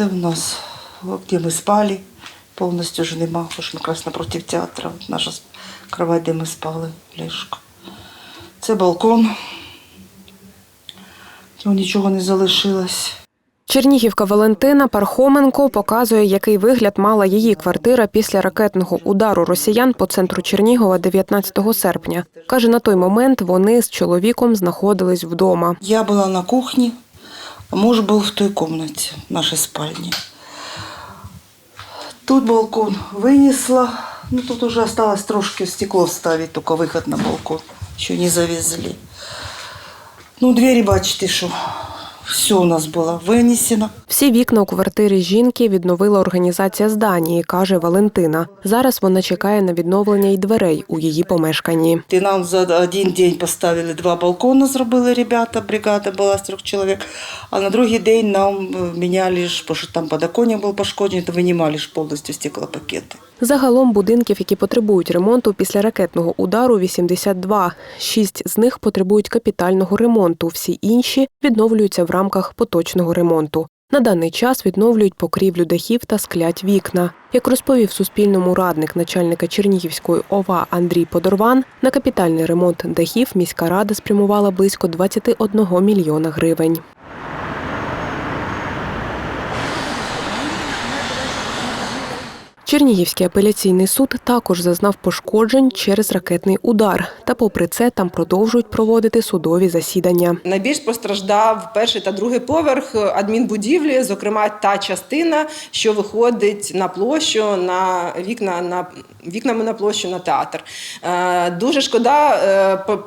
Це в нас, де ми спали, повністю вже нема, ж якраз напроти театру. Наша кровать, де ми спали, ліжко. Це балкон. Цього нічого не залишилось. Чернігівка Валентина Пархоменко показує, який вигляд мала її квартира після ракетного удару росіян по центру Чернігова 19 серпня. Каже, на той момент вони з чоловіком знаходились вдома. Я була на кухні, муж був в той комнате, в нашій спальні. Тут балкон винесла. Ну, тут уже осталось трошки стекло вставить, только выход на балкон. Еще не завезли. Ну, двері, бачите, що все у нас було винесено. Всі вікна у квартирі жінки відновила організація з Данії, каже Валентина. Зараз вона чекає на відновлення й дверей у її помешканні. І нам за один день поставили два балкони, зробили ребята, бригада була з трьох чоловік. А на другий день нам е, міняли, ж, бо що там подоконник був пошкоджений, то винімали ж повністю стеклопакети. Загалом будинків, які потребують ремонту після ракетного удару, 82. Шість з них потребують капітального ремонту. Всі інші відновлюються в рамках поточного ремонту. На даний час відновлюють покрівлю дахів та склять вікна. Як розповів Суспільному радник начальника Чернігівської ОВА Андрій Подорван, на капітальний ремонт дахів міська рада спрямувала близько 21 мільйона гривень. Чернігівський апеляційний суд також зазнав пошкоджень через ракетний удар. Та попри це там продовжують проводити судові засідання. Найбільш постраждав перший та другий поверх адмінбудівлі, зокрема та частина, що виходить на площу, на вікна на вікнами на площу на театр. Е, Дуже шкода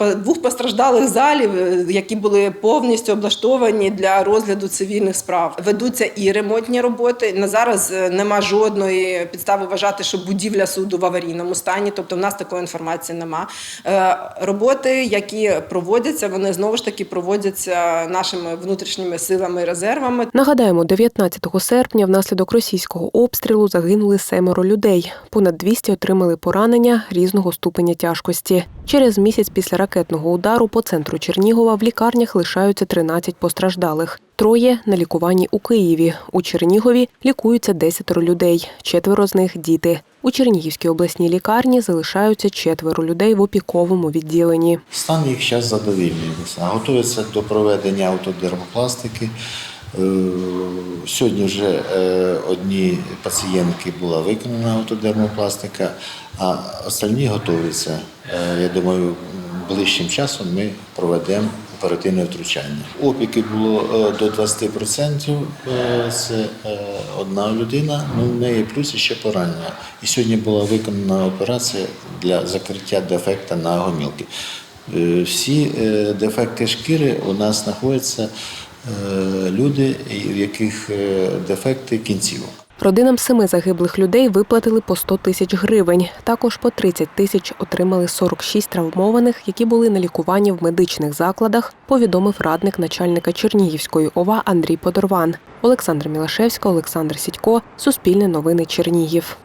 е, двох постраждалих залів, е, які були повністю облаштовані для розгляду цивільних справ. Ведуться і ремонтні роботи. На зараз е, нема жодної підстави вважати, що будівля суду в аварійному стані. Тобто, в нас такої інформації нема. Е, Роботи, які проводяться, вони знову ж таки проводяться нашими внутрішніми силами і резервами. Нагадаємо, 19 серпня внаслідок російського обстрілу загинули семеро людей. Понад 200 отримали поранення різного ступеня тяжкості. Через місяць після ракетного удару по центру Чернігова в лікарнях лишаються 13 постраждалих. Троє на лікуванні у Києві. У Чернігові лікуються 10 людей. Четверо з них діти. У Чернігівській обласній лікарні залишаються четверо людей в опіковому відділенні. Стан їх зараз задовільний. Готуються до проведення автодермопластики. Е, Сьогодні вже е, одні пацієнтки була виконана автодермопластика, а остальні готуються. Е, Я думаю, ближчим часом ми проведемо оперативне втручання. Опіки було е, до 20%. е, Це е, одна людина, ну в неї плюс ще поранення. І сьогодні була виконана операція для закриття дефекта на гомілки. Всі дефекти шкіри у нас знаходяться люди, в яких дефекти кінцівок. Родинам семи загиблих людей виплатили по 100 тисяч гривень. Також по 30 тисяч отримали 46 травмованих, які були на лікуванні в медичних закладах, повідомив радник начальника Чернігівської ОВА Андрій Подорван. Олександр Мілашевська, Олександр Сідько, Суспільне новини Чернігів.